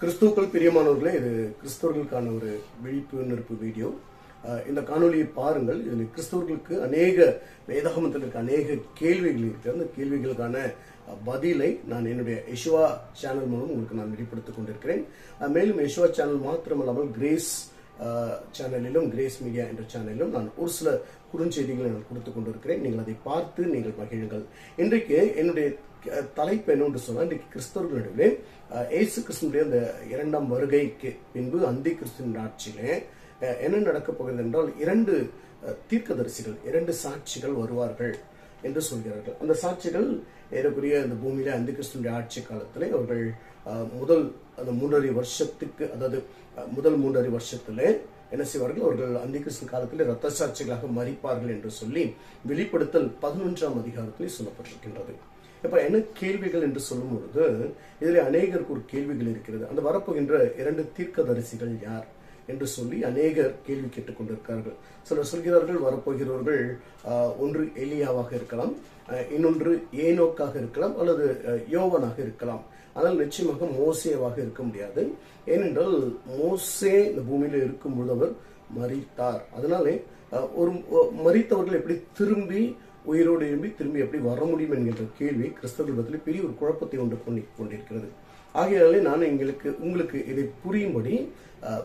கிறிஸ்துக்கள் பிரியமானவர்களே இது கிறிஸ்தவர்களுக்கான ஒரு விழிப்புணர்வு வீடியோ. இந்த காணொலியை பாருங்கள். இதில் கிறிஸ்தவர்களுக்கு அநேக வேதாகமத்தில் இருக்க அநேக கேள்விகள் இருக்கு அந்த கேள்விகளுக்கான பதிலை நான் என்னுடைய யஷ்வா சேனல் மூலம் உங்களுக்கு நான் வெளிப்படுத்திக் கொண்டிருக்கிறேன். மேலும் யஷ்வா சேனல் மாத்திரமல்லாமல் கிரேஸ் சேனலிலும் கிரேஸ் மீடியா என்ற சேனலிலும் நான் ஒரு சில குறுஞ்செய்திகளை நான் கொடுத்து கொண்டிருக்கிறேன். நீங்கள் அதை பார்த்து நீங்கள் மகிழுங்கள். இன்றைக்கு என்னுடைய தலைப்பு என்னவென்று சொன்னால் இன்றைக்கு கிறிஸ்தவர்களிடையே ஏசு கிறிஸ்தனுடைய இயேசு அந்த இரண்டாம் வருகைக்கு பின்பு அந்தி கிறிஸ்துவின் ஆட்சியிலே என்ன நடக்கப் போகிறது என்றால் இரண்டு தீர்க்கதரிசிகள் இரண்டு சாட்சிகள் வருவார்கள் என்று சொல்கிறார்கள். அந்த சாட்சிகள் ஏறக்குரிய அந்த பூமியில அந்த கிறிஸ்துடைய ஆட்சி காலத்திலே அவர்கள் முதல் அந்த மூன்றரை வருஷத்துக்கு அதாவது முதல் மூன்றரை வருஷத்துல என்ன செய்வார்கள்? அவர்கள் அந்த கிறிஸ்து காலத்தில் ரத்த சாட்சிகளாக மறிப்பார்கள் என்று சொல்லி வெளிப்படுத்தல் பதினொன்றாம் அதிகாரத்திலே சொல்லப்பட்டிருக்கின்றது. இப்ப என்ன கேள்விகள் என்று சொல்லும் பொழுது இதில் அநேகருக்கு ஒரு கேள்விகள் இருக்கிறது. அந்த வரப்போகின்ற இரண்டு தீர்க்கதரிசிகள் யார்? என்று சொல்லி அநேகர் கேள்வி கேட்டுக் கொண்டிருக்கிறார்கள் சிலர் சொல்கிறார்கள் வரப்போகிறவர்கள் ஒன்று எலியாவாக இருக்கலாம் இன்னொன்று ஏனோக்காக இருக்கலாம் அல்லது யோவனாக இருக்கலாம். ஆனால் நிச்சயமாக மோசேவாக இருக்க முடியாது. ஏனென்றால் மோசே இந்த பூமியில் இருக்கும் பொழுது அவர் மறித்தார் அதனாலே ஒரு மறித்தவர்கள் எப்படி திரும்பி உயிரோடு எழும்பி திரும்பி எப்படி வர முடியும் என்கின்ற கேள்வி கிறிஸ்தவர்கள் பற்றி பெரிய ஒரு குழப்பத்தை உண்டு கொண்டு கொண்டிருக்கிறது. ஆகையாலே நான் எங்களுக்கு உங்களுக்கு இதை புரியும்படி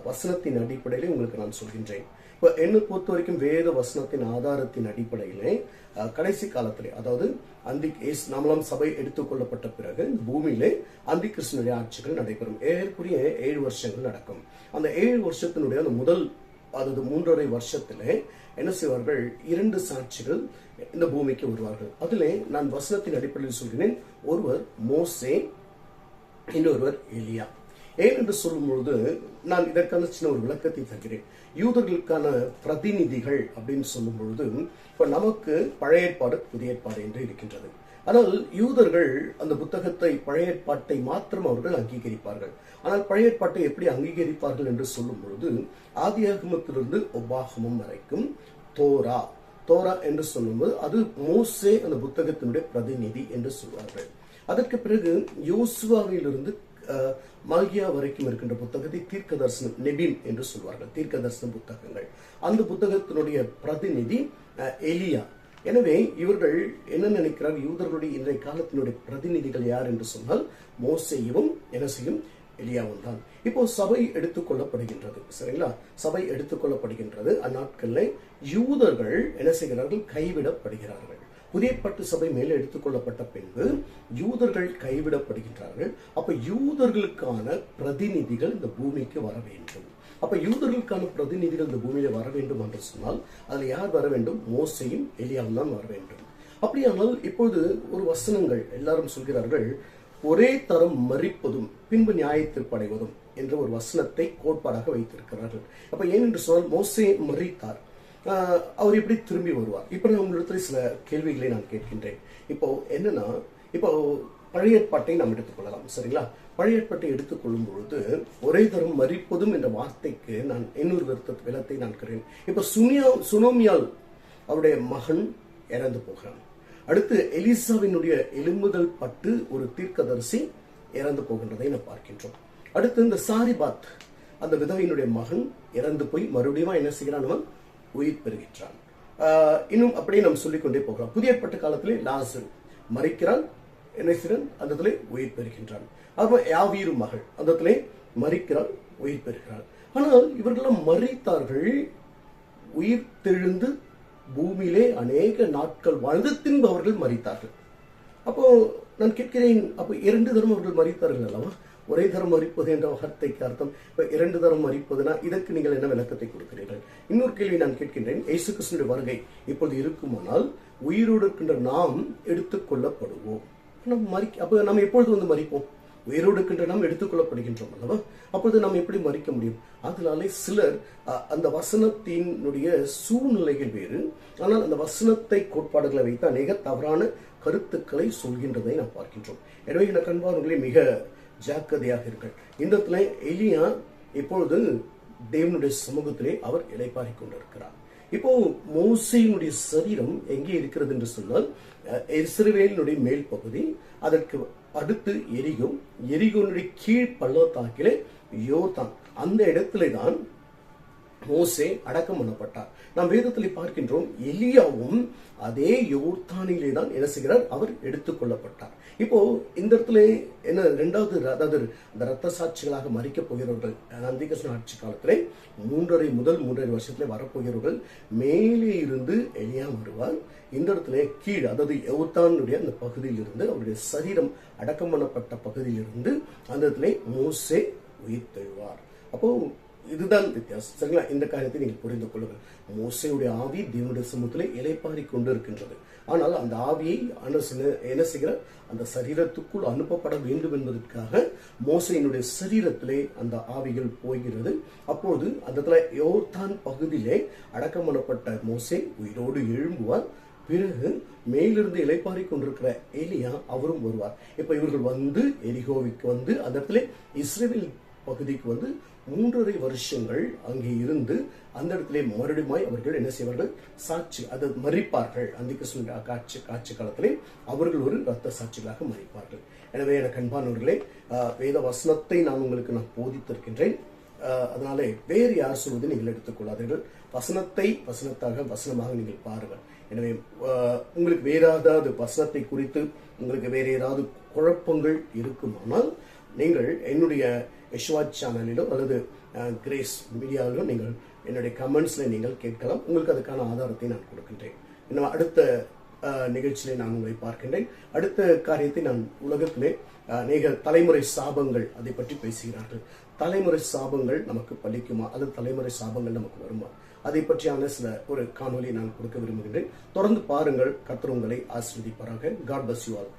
வசனத்தின் அடிப்படையிலே உங்களுக்கு நான் சொல்கின்றேன். இப்போ என்னை பொறுத்த வரைக்கும் வேத வசனத்தின் ஆதாரத்தின் அடிப்படையிலே கடைசி காலத்திலே அதாவது அந்தி ஏஸ் நம்மளாம் சபை எடுத்துக்கொள்ளப்பட்ட பிறகு இந்த பூமியிலே அந்தி கிருஷ்ணனுடைய ஆட்சிகள் நடைபெறும். ஏறக்குறைய ஏழு வருஷங்கள் நடக்கும். அந்த ஏழு வருஷத்தினுடைய அந்த முதல் அதாவது மூன்றரை வருஷத்துல என்ன செய்வார்கள்? இரண்டு சாட்சிகள் இந்த பூமிக்கு வருவார்கள். அதிலே நான் வசனத்தின் அடிப்படையில் சொல்கிறேன். ஒருவர் மோசே இன்னொருவர் எலியா. ஏன் என்று சொல்லும் பொழுது நான் இதற்கான சின்ன ஒரு விளக்கத்தை தருகிறேன். யூதர்களுக்கான பிரதிநிதிகள் அப்படின்னு சொல்லும் பொழுது இப்ப நமக்கு பழைய ஏற்பாடு புதிய ஏற்பாடு என்று இருக்கின்றது. ஆனால் யூதர்கள் அந்த புத்தகத்தை பழைய ஏற்பாட்டை மாத்திரம் அவர்கள் அங்கீகரிப்பார்கள். ஆனால் பழைய ஏற்பாட்டை எப்படி அங்கீகரிப்பார்கள் என்று சொல்லும் பொழுது ஆதியாகமத்திலிருந்து ஒபாகமம் வரைக்கும் தோரா தோரா என்று சொல்லும்போது அது மோசே அந்த புத்தகத்தினுடைய பிரதிநிதி என்று சொல்வார்கள். அதற்கு பிறகு யோசுவாவிலிருந்து மல்கியா வரைக்கும் இருக்கின்ற புத்தகத்தை தீர்க்க தரிசனம் நெபிம் என்று சொல்வார்கள் தீர்க்க தரிசன புத்தகங்கள். அந்த புத்தகத்தினுடைய பிரதிநிதி எலியா. எனவே இவர்கள் என்ன நினைக்கிறார்? யூதர்களுடைய இன்றைய காலத்தினுடைய பிரதிநிதிகள் யார் என்று சொன்னால் மோசையும் என்ன செய்யும் எலியாவும் தான். இப்போ சபை எடுத்துக்கொள்ளப்படுகின்றது சரிங்களா? சபை எடுத்துக்கொள்ளப்படுகின்றது அந்நாட்களில் யூதர்கள் என்ன செய்கிறார்கள்? கைவிடப்படுகிறார்கள். புதிய பட்டு சபை மேலே எடுத்துக்கொள்ளப்பட்ட பின்பு யூதர்கள் கைவிடப்படுகின்றார்கள். அப்ப யூதர்களுக்கான பிரதிநிதிகள் இந்த பூமிக்கு வர வேண்டும். அப்ப யூதர்களுக்கான பிரதிநிதிகள் இந்த பூமியில வர வேண்டும் என்று சொன்னால் அதுல யார் வர வேண்டும்? மோசையும் எலியாவும் தான் வர வேண்டும். அப்படியானால் இப்பொழுது ஒரு வசனங்கள் எல்லாரும் சொல்கிறார்கள் ஒரே தரம் மறிப்பதும் பின்பு நியாயத்திற்படைவதும் என்ற ஒரு வசனத்தை கோட்பாடாக வைத்திருக்கிறார்கள். அப்ப ஏனென்று சொன்னால் மோசே மறித்தார். அவர் எப்படி திரும்பி வருவார்? இப்போ நான் உங்களிடத்துல சில கேள்விகளை நான் கேட்கின்றேன். இப்போ என்னன்னா இப்போ பழையற்பாட்டை நாம் எடுத்துக்கொள்ளலாம் சரிங்களா? பழையற்பாட்டை எடுத்துக்கொள்ளும் பொழுது ஒரே தரும் மறிப்பதும் என்ற வார்த்தைக்கு நான் இன்னொரு விருத்த விலத்தை நான் கருகிறேன் இப்போ சுனியா சுனோமியால் அவருடைய மகன் இறந்து போகிறான். அடுத்து எலிசாவினுடைய எலும்புகள் பட்டு ஒரு தீர்க்கதரிசி இறந்து போகின்றதை நாம் பார்க்கின்றோம். அடுத்து இந்த சாரிபாத் அந்த விதவையினுடைய மகன் இறந்து போய் மறுபடியும் என்ன செய்கிறான்? அவன் உயிர் பெறுகின்றான். இன்னும் அப்படியே நாம் சொல்லிக்கொண்டே போகலாம். புதிய பட்ட காலத்திலே லாசர் மறைக்கிறான். என்ன செய்கிறான் அந்த இடத்துல உயிர் பெறுகின்றான். அப்போ யாவீரு மகள் அந்த இடத்துல மறிக்கிறாள் உயிர் பெறுகிறாள். ஆனால் இவர்களெல்லாம் மறித்தார்கள் உயிர் தெழுந்து பூமியிலே அநேக நாட்கள் வாழ்ந்து தின்பு அவர்கள் மறித்தார்கள் அப்போ நான் கேட்கிறேன் அப்போ இரண்டு தரம் அவர்கள் மறித்தார்கள் அல்லவா? ஒரே தரம் மறிப்பது என்ற வார்த்தைக்கு அர்த்தம். இப்போ இரண்டு தரம் மறிப்பதுனா இதற்கு நீங்கள் என்ன விளக்கத்தை கொடுக்கிறீர்கள்? இன்னொரு கேள்வி நான் கேட்கின்றேன். இயேசு கிருஷ்ணனுடைய வருகை இப்பொழுது இருக்குமானால் உயிரோடு இருக்கின்ற நாம் எடுத்துக்கொள்ளப்படுவோம் கொள்ளப்படுவோம் நம்ம மறி அப்போ நம்ம எப்பொழுது வந்து மறிப்போம்? உயிரோடு நாம் எடுத்துக்கொள்ளப்படுகின்றோம் அல்லவா? அப்பொழுது நாம் எப்படி மறிக்க முடியும்? அதனாலே சிலர் அ, அந்த வசனத்தினுடைய சூழ்நிலைகள் வேறு. ஆனால் அந்த வசனத்தை கோட்பாடுகளை வைத்து அநேக தவறான கருத்துக்களை சொல்கின்றதை நாம் பார்க்கின்றோம். எனவே இந்த கண்பார்களை மிக ஜாக்கிரதையாக இருங்கள். இந்த இடத்துல எலியா இப்பொழுது தேவனுடைய சமூகத்திலே அவர் இலைப்பாரிக் கொண்டிருக்கிறார். இப்போ மோசையினுடைய சரீரம் எங்கே இருக்கிறது என்று சொன்னால் அஹ், இஸ்ரவேலினுடைய மேல் பகுதி அதற்கு அடுத்து எரிகும் எரிகோனுடைய கீழ் பள்ளத்தாக்கிலே யோர்தான். அந்த இடத்துல தான் மோசே அடக்கம் பண்ணப்பட்டார். நாம் வேதத்தில் பார்க்கின்றோம் எலியாவும் அதே யோர்தானிலே தான் என்ன செய்கிறார்? அவர் எடுத்துக்கொள்ளப்பட்டார் இப்போ இந்த இடத்துல என்ன ரெண்டாவது அதாவது அந்த ரத்த சாட்சிகளாக மறிக்கப் போகிறவர்கள் நந்திகிருஷ்ண ஆட்சி காலத்திலே மூன்றரை முதல் மூன்றரை வருஷத்திலே வரப்போகிறவர்கள் மேலே இருந்து எலியா வருவார். இந்த இடத்துல கீழ் அதாவது யோர்தானுடைய அந்த பகுதியில் இருந்து அவருடைய சரீரம் அடக்கம் பண்ணப்பட்ட பகுதியிலிருந்து அந்த இடத்துல மோசே உயிர் தெழுவார் அப்போ இதுதான் வித்தியாசம். சரிங்களா? இந்த காரியத்தை நீங்கள் புரிந்து கொள்ளுங்கள். மோசையுடைய ஆவி தேவனுடைய சமூகத்திலே இலைப்பாரி கொண்டு இருக்கின்றது ஆனால் அந்த ஆவியை என்ன செய்கிற அந்த சரீரத்துக்குள் அனுப்பப்பட வேண்டும் என்பதற்காக மோசையினுடைய சரீரத்திலே அந்த ஆவிகள் போகிறது. அப்போது அந்த இடத்துல யோர்தான் பகுதியிலே அடக்கம் பண்ணப்பட்ட மோசை உயிரோடு எழும்புவார். பிறகு மேலிருந்து இலைப்பாரி கொண்டிருக்கிற எலியா அவரும் வருவார். இப்ப இவர்கள் வந்து எரிகோவிக்கு வந்து அந்த இடத்துல இஸ்ரேல் பகுதிக்கு வந்து மூன்றரை வருஷங்கள் அங்கே இருந்து அந்த இடத்துல மறுபடியுமாய் அவர்கள் என்ன செய்வார்கள்? சாட்சி அதை மறிப்பார்கள். அந்த காட்சி காட்சி காலத்திலே அவர்கள் ஒரு ரத்த சாட்சிகளாக மறிப்பார்கள். எனவே எனக்கு அன்பானவர்களே வேத வசனத்தை நான் உங்களுக்கு நான் போதித்திருக்கின்றேன். அதனாலே வேறு யார் சொல்வதை நீங்கள் எடுத்துக்கொள்ளாதீர்கள் வசனத்தை வசனத்தாக வசனமாக நீங்கள் பாருங்கள். எனவே உங்களுக்கு வேற ஏதாவது வசனத்தை குறித்து உங்களுக்கு வேறு ஏதாவது குழப்பங்கள் இருக்குமானால் நீங்கள் என்னுடைய யஷ்வா சேனலிலோ அல்லது கிரேஸ் மீடியாவிலோ நீங்கள் என்னுடைய கமெண்ட்ஸில் நீங்கள் கேட்கலாம். உங்களுக்கு அதுக்கான ஆதாரத்தை நான் கொடுக்கின்றேன். இன்னும் அடுத்த நிகழ்ச்சியிலே நான் உங்களை பார்க்கின்றேன். அடுத்த காரியத்தை நான் உலகத்திலே அநேக தலைமுறை சாபங்கள் அதை பற்றி பேசுகிறார்கள். தலைமுறை சாபங்கள் நமக்கு பலிக்குமா? அல்லது தலைமுறை சாபங்கள் நமக்கு வருமா? அதை பற்றியான சில ஒரு காணொலியை நான் கொடுக்க விரும்புகின்றேன். தொடர்ந்து பாருங்கள். கர்த்தர் உங்களை ஆசீர்வதிப்பாராக. God bus you all